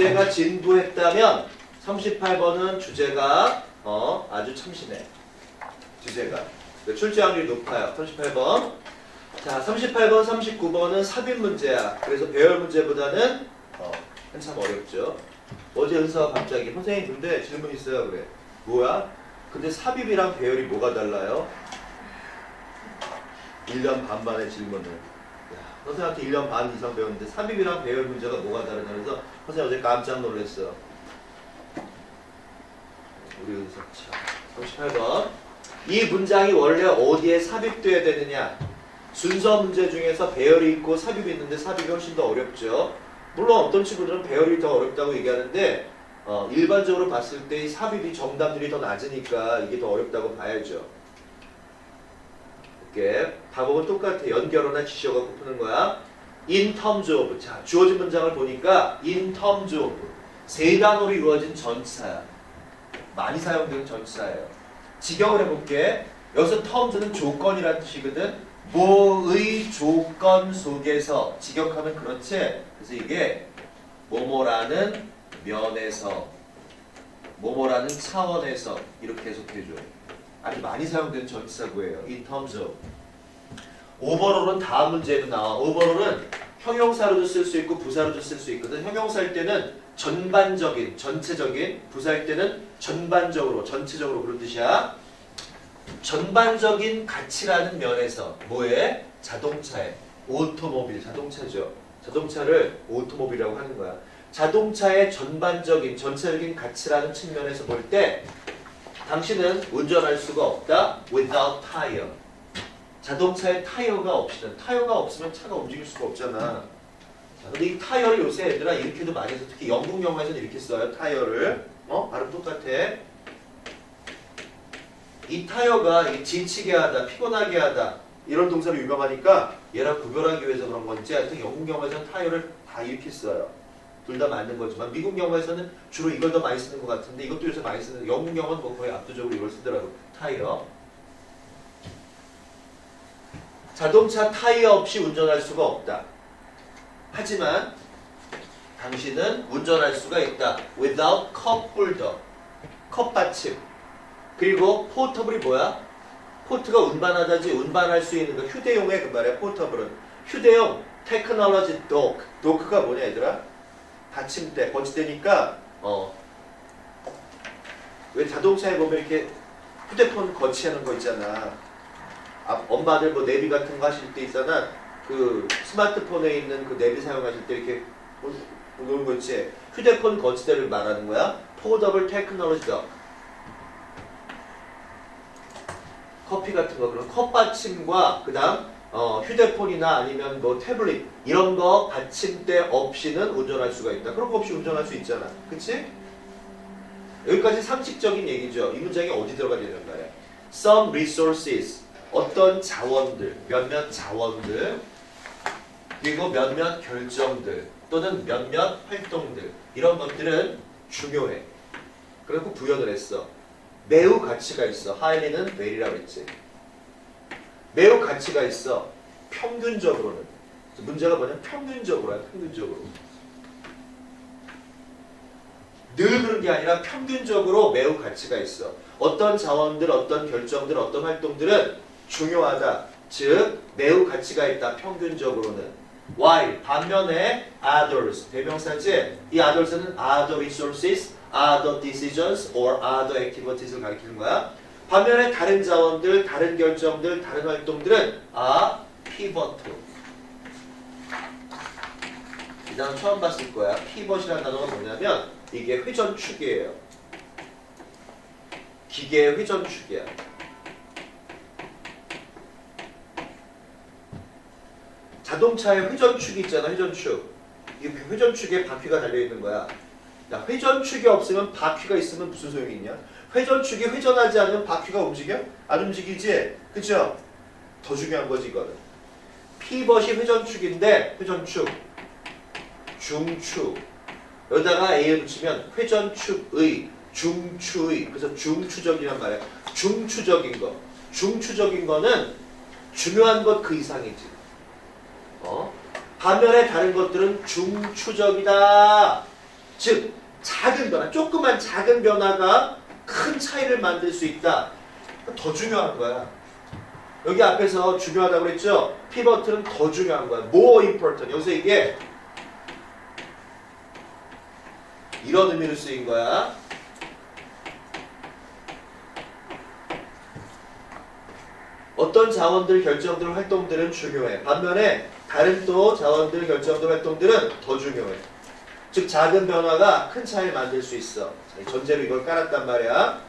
38번 37번이 주제가 진부했다면 38번은 주제가 어 아주 참신해. 주제가. 그 출제 확률이 높아요. 38번. 자 38번 39번은 삽입 문제야. 그래서 배열 문제보다는 어, 한참 어렵죠. 어제 은서가 갑자기 선생님 근데 질문 있어요. 그래. 뭐야? 근데 삽입이랑 배열이 뭐가 달라요? 1년 반 만의 질문을. 야, 선생님한테 1년 반 이상 배웠는데 삽입이랑 배열 문제가 뭐가 다르냐. 그래서 선생님 어제 깜짝 놀랐어 우리 은서 참. 38번. 이 문장이 원래 어디에 삽입돼야 되느냐? 순서 문제 중에서 배열이 있고 삽입이 있는데 삽입이 훨씬 더 어렵죠. 물론 어떤 친구들은 배열이 더 어렵다고 얘기하는데 어, 일반적으로 봤을 때 이 삽입이 정답률이 더 낮으니까 이게 더 어렵다고 봐야죠. 이렇게. 답은 똑같아 연결어나 지시어 갖고 푸는 거야 in terms of 자 주어진 문장을 보니까 in terms of 세 단어로 이루어진 전치사야. 많이 사용되는 전치사예요. 직역을 해볼게. 여기서 terms는 조건이라는 뜻이거든. 뭐의 조건 속에서 직역하면 그렇지? 그래서 이게 뭐뭐라는 면에서 뭐뭐라는 차원에서 이렇게 해석해줘. 아주 많이 사용되는 전치사구예요. in terms of. 오버롤은 다음 문제에도 나와. 오버롤은 형용사로도 쓸 수 있고 부사로도 쓸 수 있거든. 형용사일 때는 전반적인 전체적인 부사일 때는 전반적으로 전체적으로 그런 뜻이야. 전반적인 가치라는 면에서 뭐에? 자동차에. 오토모빌 자동차죠. 자동차를 오토모빌이라고 하는 거야. 자동차의 전반적인 전체적인 가치라는 측면에서 볼 때 당신은 운전할 수가 없다 without tire 자동차에 타이어가 없이는 타이어가 없으면 차가 움직일 수가 없잖아. 자, 근데 이 타이어를 요새 애들아 이렇게도 많이 써 특히 영국 영화에서는 이렇게 써요 타이어를. 어? 발음 똑같아. 이 타이어가 이 지치게 하다 피곤하게 하다 이런 동사로 유명하니까 얘랑 구별하기 위해서 그런 건지 하여튼 영국 영화에서는 타이어를 다 이렇게 써요. 둘 다 맞는 거지만 미국 영화에서는 주로 이걸 더 많이 쓰는 것 같은데 이것도 요새 많이 쓰는 영국 영화는 뭐 거의 압도적으로 이걸 쓰더라고 타이어 자동차 타이어 없이 운전할 수가 없다. 하지만 당신은 운전할 수가 있다. Without cup holder 컵 받침. 그리고 포터블이 뭐야? 포트가 운반하다지 운반할 수 있는 그 휴대용의 그 말이야 포터블은. 휴대용 테크놀로지 도크 도크가 뭐냐 얘들아? 받침대 거치대니까 어. 왜 자동차에 보면 이렇게 휴대폰 거치하는 거 있잖아 아, 엄마들 뭐 내비 같은 거 하실 때 있잖아 그 스마트폰에 있는 그 내비 사용하실 때 이렇게 놓는 거 있지 휴대폰 거치대를 말하는 거야 포더블 테크놀로지 도 커피 같은 거 그런 컵 받침과 그다음 어, 휴대폰이나 아니면 뭐 태블릿 이런 거 받침대 없이는 운전할 수가 있다. 그런 거 없이 운전할 수 있잖아. 그치? 여기까지 상식적인 얘기죠. 이 문장이 어디 들어가야 되는 거야? Some resources 어떤 자원들, 몇몇 자원들 그리고 몇몇 결정들 또는 몇몇 활동들 이런 것들은 중요해. 그래고 구현을 했어. 매우 가치가 있어. 하이리는 very라고 했지. 매우 가치가 있어. 평균적으로는. 문제가 뭐냐면 평균적으로야. 평균적으로. 늘 그런 게 아니라 평균적으로 매우 가치가 있어. 어떤 자원들, 어떤 결정들, 어떤 활동들은 중요하다. 즉 매우 가치가 있다. 평균적으로는. while 반면에 others 대명사지 이 others는 other resources, other decisions or other activities를 가리키는 거야. 반면에 다른 자원들, 다른 결정들, 다른 활동들은 are pivotal. 이 단어 처음 봤을 거야. pivot이라는 단어가 뭐냐면 이게 회전축이에요. 기계의 회전축이야. 자동차에 회전축이 있잖아, 회전축. 이 회전축에 바퀴가 달려있는 거야. 야, 회전축이 없으면 바퀴가 있으면 무슨 소용이 있냐? 회전축이 회전하지 않으면 바퀴가 움직여? 안 움직이지? 그죠? 더 중요한 거지, 이거는. 피벗이 회전축인데, 회전축. 중축. 여기다가 A를 붙이면 회전축의, 중추의. 그래서 중추적이란 말이야. 중추적인 거. 중추적인 거는 중요한 것 그 이상이지. 어? 반면에 다른 것들은 중추적이다. 즉 작은 변화, 조그만 작은 변화가 큰 차이를 만들 수 있다. 더 중요한 거야. 여기 앞에서 중요하다고 그랬죠? 피버트는 더 중요한 거야. more important. 여기서 이게 이런 의미로 쓰인 거야. 어떤 자원들, 결정들, 활동들은 중요해. 반면에 다른 또 자원들, 결정들, 활동들은 더 중요해. 즉 작은 변화가 큰 차이를 만들 수 있어. 전제로 이걸 깔았단 말이야.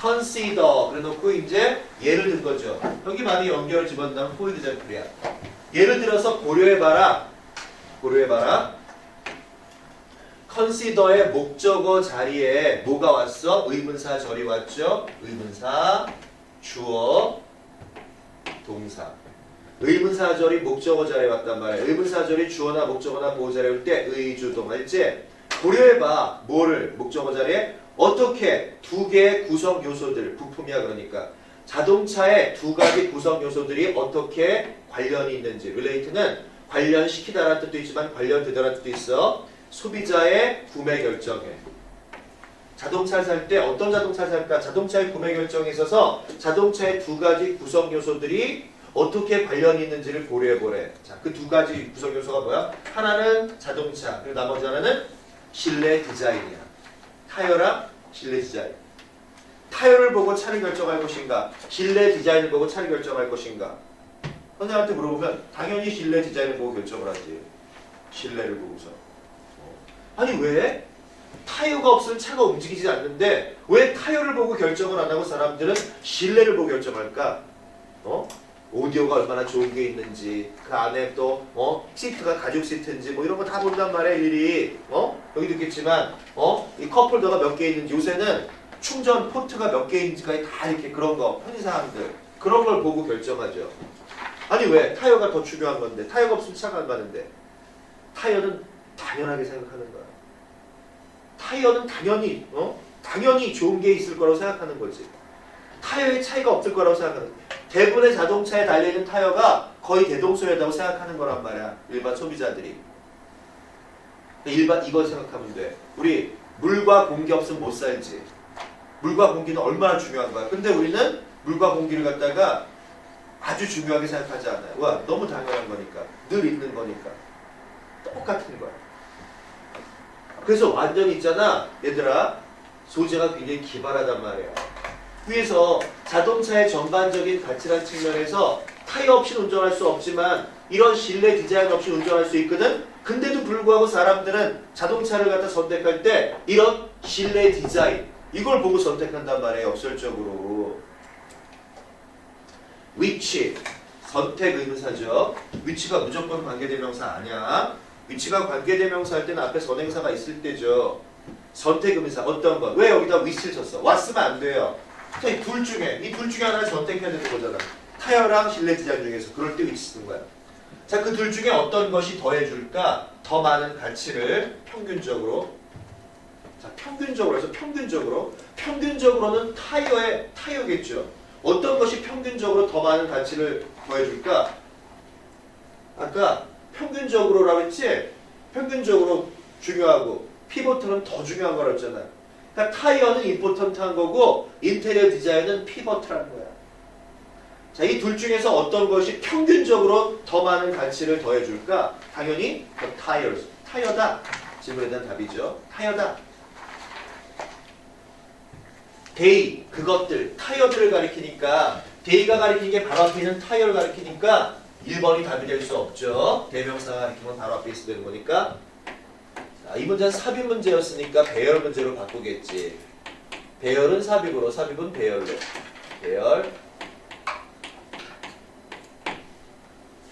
consider 그래놓고 이제 예를 든 거죠. 여기 많이 연결을 집어넣으면 for example이야. 예를 들어서 고려해봐라. 고려해봐라. consider의 목적어 자리에 뭐가 왔어? 의문사 절이 왔죠. 의문사, 주어, 동사. 의문사절이 목적어 자리에 왔단 말이야. 의문사절이 주어나 목적어나 보호 자리에 올 때 의주동 알지? 고려해봐. 뭐를 목적어 자리에 어떻게 두 개의 구성 요소들 부품이야 그러니까 자동차의 두 가지 구성 요소들이 어떻게 관련이 있는지 relate는 관련시키다라는 뜻도 있지만 관련되다라는 뜻도 있어. 소비자의 구매 결정에 자동차를 살 때 어떤 자동차를 살까? 자동차의 구매 결정에 있어서 자동차의 두 가지 구성 요소들이 어떻게 관련이 있는지를 고려해 보래. 자, 그 두 가지 구성 요소가 뭐야? 하나는 자동차, 그리고 나머지 하나는 실내 디자인이야. 타이어랑 실내 디자인. 타이어를 보고 차를 결정할 것인가? 실내 디자인을 보고 차를 결정할 것인가? 선생님한테 물어보면 당연히 실내 디자인을 보고 결정을 하지. 실내를 보고서. 어. 아니 왜? 타이어가 없으면 차가 움직이지 않는데 왜 타이어를 보고 결정을 안 하고 사람들은 실내를 보고 결정할까? 어? 오디오가 얼마나 좋은 게 있는지 그 안에 또 어? 시트가 가죽 시트인지 뭐 이런 거 다 본단 말이야 일일이 어? 여기도 있겠지만 어? 이 컵홀더가 몇 개 있는지 요새는 충전 포트가 몇개 있는지까지 다 이렇게 그런 거 편의사항들 그런 걸 보고 결정하죠 아니 왜? 타이어가 더 중요한 건데 타이어가 없으면 차가 안 가는데 타이어는 당연하게 생각하는 거야 타이어는 당연히 어? 당연히 좋은 게 있을 거라고 생각하는 거지 타이어의 차이가 없을 거라고 생각하는 거야 대부분의 자동차에 달려있는 타이어가 거의 대동소이하다고 생각하는 거란 말이야. 일반 소비자들이. 일반 이거 생각하면 돼. 우리 물과 공기 없으면 못 살지. 물과 공기는 얼마나 중요한 거야. 근데 우리는 물과 공기를 갖다가 아주 중요하게 생각하지 않아요. 와, 너무 당연한 거니까. 늘 있는 거니까. 똑같은 거야. 그래서 완전히 있잖아. 얘들아, 소재가 굉장히 기발하단 말이야. 위에서 자동차의 전반적인 가치란 측면에서 타이어 없이 운전할 수 없지만 이런 실내 디자인 없이 운전할 수 있거든. 근데도 불구하고 사람들은 자동차를 갖다 선택할 때 이런 실내 디자인 이걸 보고 선택한단 말이에요. 역설적으로. 위치 선택 의문사죠. 위치가 무조건 관계대명사 아니야. 위치가 관계대명사 할 때는 앞에 선행사가 있을 때죠. 선택 의문사 어떤 것? 왜 여기다 위치를 쳤어? 왔으면 안 돼요. 자, 이 둘 중에 이 둘 중에 하나를 선택해야 되는 거잖아. 타이어랑 실내 디자인 중에서 그럴 때 위치 쓰는 거야. 자, 그 둘 중에 어떤 것이 더해줄까? 더 많은 가치를 평균적으로. 자, 평균적으로 해서 평균적으로. 평균적으로는 타이어의 타이어겠죠. 어떤 것이 평균적으로 더 많은 가치를 더해줄까? 아까 평균적으로라고 했지? 평균적으로 중요하고 피보트는 더 중요한 거라고 했잖아요. 그러니까 타이어는 임포턴트한 거고 인테리어 디자인은 피버트라는 거야. 자, 이 둘 중에서 어떤 것이 평균적으로 더 많은 가치를 더해줄까? 당연히 tires, 타이어다. 질문에 대한 답이죠. 타이어다. 데이, 그것들, 타이어들을 가리키니까 데이가 가리키는 게 바로 앞에 있는 타이어를 가리키니까 1번이 답이 될 수 없죠. 대명사가 가리키면 바로 앞에 있어야 되는 거니까 자, 이 문제는 삽입 문제였으니까 배열 문제로 바꾸겠지. 배열은 삽입으로, 삽입은 배열로. 배열.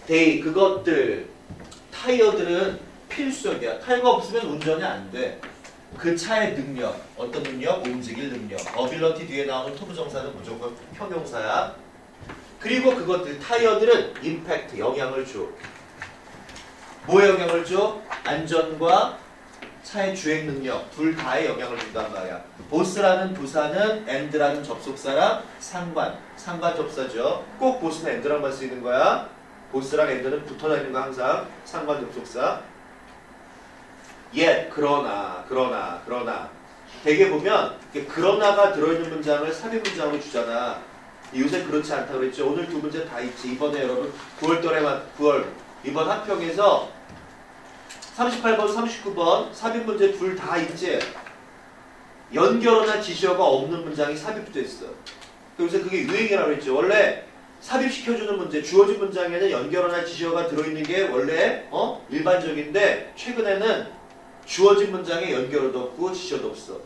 데이, 그것들, 타이어들은 필수적이야. 타이어가 없으면 운전이 안 돼. 그 차의 능력, 어떤 능력? 움직일 능력. 어빌러티 뒤에 나오는 투부 정사는 무조건 형용사야. 그리고 그것들, 타이어들은 임팩트, 영향을 줘. 뭐에 영향을 줘? 안전과 차의 주행 능력 둘 다에 영향을 준단 말이야. 보스라는 부사는 and라는 접속사랑 상관, 상관 접사죠. 꼭 보스는 and랑만 쓰이는 거야. 보스랑 엔드는 붙어 다니는 거 항상 상관 접속사. yet 그러나 그러나 그러나 대개 보면 그러나가 들어있는 문장을 삽입 문장으로 주잖아. 요새 그렇지 않다 그랬죠. 오늘 두 문제 다 있지. 이번에 여러분 9월 달에만 9월 이번 합평에서 38번, 39번 삽입 문제 둘다 있지. 연결어나 지시어가 없는 문장이 삽입됐어. 요새 그게 유행이라고 했죠. 원래 삽입시켜주는 문제, 주어진 문장에는 연결어나 지시어가 들어있는 게 원래 어? 일반적인데 최근에는 주어진 문장에 연결어도 없고 지시어도 없어.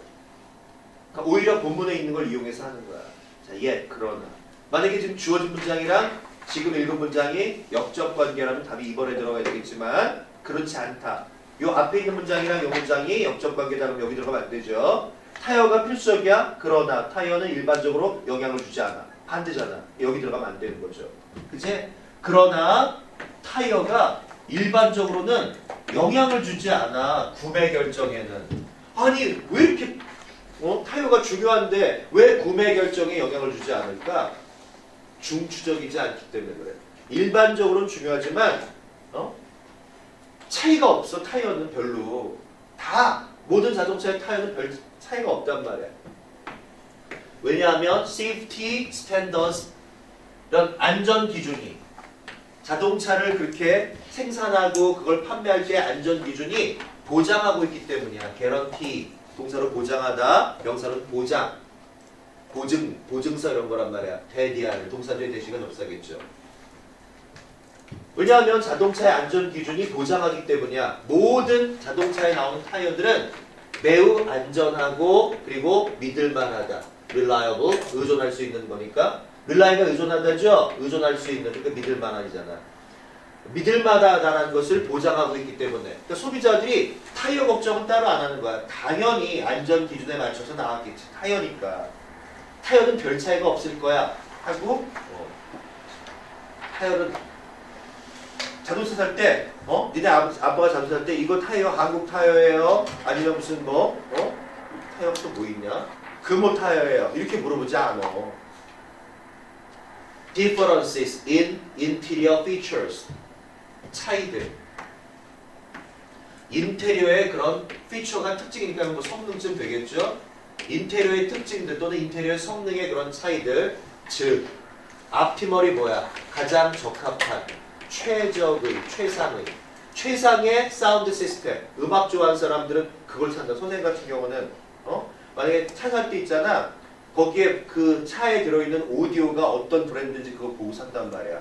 그러니까 오히려 본문에 있는 걸 이용해서 하는 거야. 자, 예, 그러나. 만약에 지금 주어진 문장이랑 지금 읽은 문장이 역적 관계라면 답이 2번에 들어가야 되겠지만 그렇지 않다. 요 앞에 있는 문장이랑 요 문장이 역적 관계다 그러면 여기 들어가면 안 되죠. 타이어가 필수적이야. 그러나 타이어는 일반적으로 영향을 주지 않아. 반대잖아. 여기 들어가면 안 되는 거죠. 그치? 그러나 타이어가 일반적으로는 영향을 주지 않아. 구매 결정에는. 아니 왜 이렇게 어? 타이어가 중요한데 왜 구매 결정에 영향을 주지 않을까? 중추적이지 않기 때문에 그래. 일반적으로는 중요하지만 어? 차이가 없어 타이어는 별로 다 모든 자동차의 타이어는 별 차이가 없단 말이야. 왜냐하면 safety standards 이런 안전 기준이 자동차를 그렇게 생산하고 그걸 판매할 때 안전 기준이 보장하고 있기 때문이야. guarantee 동사로 보장하다, 명사로 보장, 보증, 보증서 이런 거란 말이야. 대디아를 동사조의 대시가 접사겠죠. 왜냐하면 자동차의 안전 기준이 보장하기 때문이야. 모든 자동차에 나오는 타이어들은 매우 안전하고 그리고 믿을만하다. reliable, 의존할 수 있는 거니까. 릴라이가 의존한다죠? 의존할 수 있는, 그러니까 믿을만한이잖아. 믿을만하다는 것을 보장하고 있기 때문에 그러니까 소비자들이 타이어 걱정은 따로 안 하는 거야. 당연히 안전 기준에 맞춰서 나왔겠지. 타이어니까. 타이어는 별 차이가 없을 거야. 하고 어, 타이어는 자동차 살 때, 어? 니네 아버, 아빠가 자동차 살 때 이거 타이어 한국 타이어예요? 아니면 무슨 뭐, 어? 타이어가 또 뭐 있냐? 금호 타이어예요. 이렇게 물어보지 않아. Differences in interior features. 차이들. 인테리어의 그런 피처가 특징이니까 뭐 성능쯤 되겠죠? 인테리어의 특징들 또는 인테리어의 성능의 그런 차이들. 즉, 앞티머리 뭐야? 가장 적합한 최적의, 최상의, 최상의 사운드 시스템. 음악 좋아하는 사람들은 그걸 산다. 선생님 같은 경우는 어? 만약에 차 살 때 있잖아. 거기에 그 차에 들어있는 오디오가 어떤 브랜드인지 그거 보고 산단 말이야.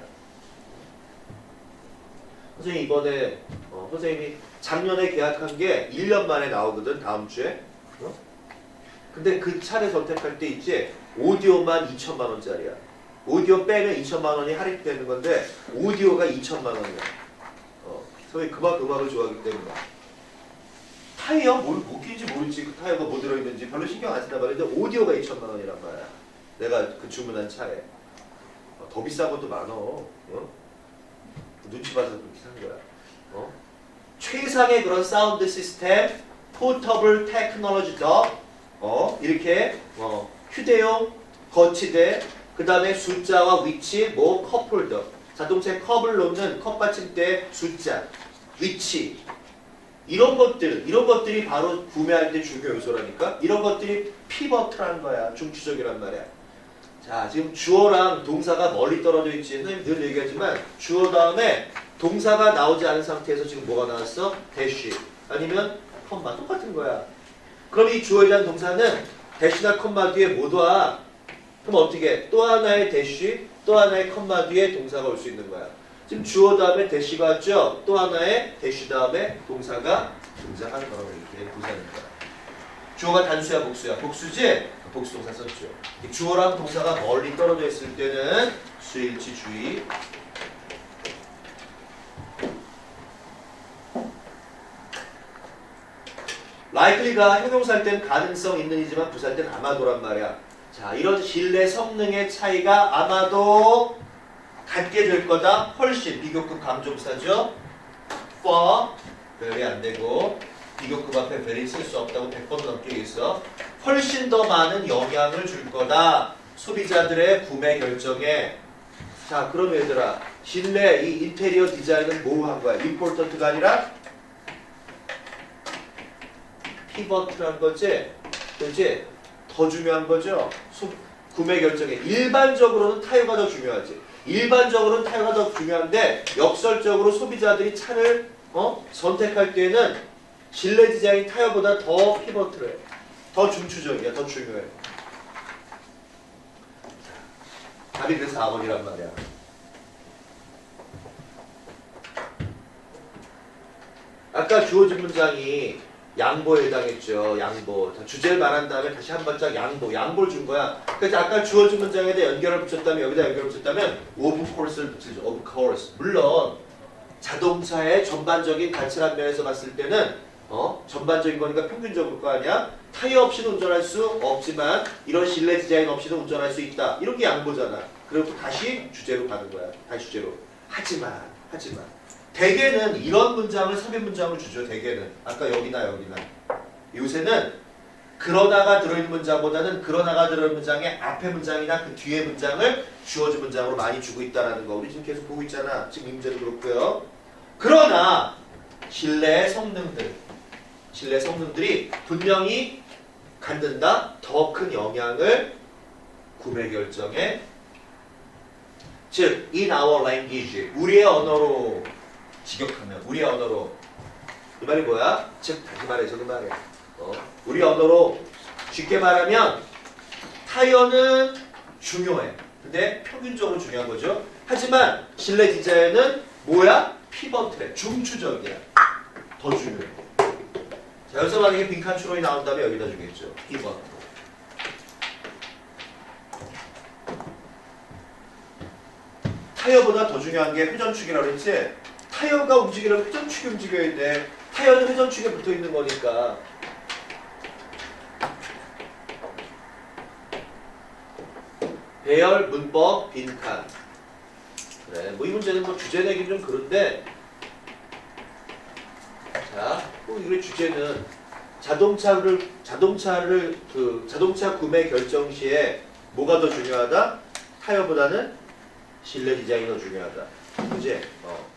선생님 이번에 어, 선생님이 작년에 계약한 게 1년 만에 나오거든 다음 주에. 어? 근데 그 차를 선택할 때 있지 오디오만 2천만 원짜리야. 오디오 빼면 2천만 원이 할인되는 건데 오디오가 2천만 원이야. 어, 선생님 그만큼 음악을 좋아하기 때문에. 타이어 뭘 뭐끼인지 모르지 그 타이어가 뭐 들어있는지 별로 신경 안 쓴단 말인데 오디오가 2천만 원이란 말이야. 내가 그 주문한 차에 어, 더 비싼 것도 많어. 어? 눈치 봐서 그렇게 산 거야. 어? 최상의 그런 사운드 시스템, 포터블 테크놀로지 더 어, 이렇게 어, 휴대용 거치대, 그 다음에 숫자와 위치, 뭐 컵홀더, 자동차에 컵을 놓는 컵 받침대 숫자, 위치, 이런 것들, 이런 것들이 바로 구매할 때 중요 요소라니까. 이런 것들이 피버트라는 거야. 중추적이란 말이야. 자, 지금 주어랑 동사가 멀리 떨어져 있지. 선생님 늘 얘기하지만 주어 다음에 동사가 나오지 않은 상태에서 지금 뭐가 나왔어? 대쉬 아니면 컴마 똑같은 거야. 그럼 이 주어에 대한 동사는 대쉬나 컴마 뒤에 못 와. 그럼 어떻게? 또 하나의 대쉬, 또 하나의 컴마 뒤에 동사가 올 수 있는 거야. 지금 주어 다음에 대시가 왔죠? 또 하나의 대시 다음에 동사가 등장하는 거라고 이렇게 부사는 거야. 주어가 단수야 복수야? 복수지? 복수 동사 썼죠. 이 주어랑 동사가 멀리 떨어져 있을 때는 수일치 주의. likely가 형용사일 땐 가능성 있는이지만 부사일 땐 아마도란 말이야. 자, 이런 신뢰 성능의 차이가 아마도 갖게 될 거다. 훨씬 비교급 감정사죠. for 별이 안 되고 비교급 앞에 very 쓸수 없다고 100번 넘게 있어. 훨씬 더 많은 영향을 줄 거다. 소비자들의 구매 결정에. 자, 그럼 얘들아 실내 이 인테리어 디자인은 뭐한 거야? important가 아니라 피벗트란 거지. 그지? 더 중요한 거죠. 소- 구매 결정에 일반적으로는 타이어가 더 중요하지. 일반적으로는 타이어가 더 중요한데 역설적으로 소비자들이 차를 어? 선택할 때는 실내 디자인 타이어보다 더 피벗트를 해. 더 중추적이야. 더 중요해. 답이 그래서 4번이란 말이야. 아까 주어진 문장이 양보에 해당했죠. 양보. 자, 주제를 말한 다음에 다시 한 발짝 양보. 양보를 준 거야. 그래서 아까 주어진 문장에다 연결을 붙였다면 여기다 연결을 붙였다면 of course를 붙이죠. of course. 물론 자동차의 전반적인 가치란 면에서 봤을 때는 어 전반적인 거니까 평균적일 거 아니야. 타이어 없이는 운전할 수 없지만 이런 실내 디자인 없이도 운전할 수 있다. 이런 게 양보잖아. 그리고 다시 주제로 가는 거야. 다시 주제로. 하지만 하지만 대개는 이런 문장을 섭외 문장을 주죠. 대개는 아까 여기나 여기나 요새는 그러다가 들어있는 문장보다는 그러다가 들어있는 문장의 앞에 문장이나 그 뒤에 문장을 주어진 문장으로 많이 주고 있다라는 거 우리 지금 계속 보고 있잖아. 지금 이 문제도 그렇고요. 그러나 실내 성능들 실내 성능들이 분명히 갖는다 더 큰 영향을 구매 결정에 즉 in our language 우리의 언어로 직역하면 우리의 언어로 이 말이 뭐야? 즉 다시 말해서 그 말이야. 어, 우리 언어로 쉽게 말하면 타이어는 중요해. 근데 평균적으로 중요한 거죠. 하지만 실내 디자인은 뭐야? 피벗트래. 중추적이야. 더 중요해. 자, 여기서 만약에 빈칸 추론이 나온다면 여기다 주겠죠. 피벗. 타이어보다 더 중요한 게 회전축이라고 했지? 타이어가 움직이려면 회전축이 움직여야 돼. 타이어는 회전축에 붙어 있는 거니까. 배열, 문법, 빈칸. 그래, 뭐 이 문제는 뭐 주제 내긴 좀 그런데. 자, 꼭 이거 주제는 자동차를 자동차를 그 자동차 구매 결정 시에 뭐가 더 중요하다? 타이어보다는 실내 디자인이 더 중요하다. 그지? 어.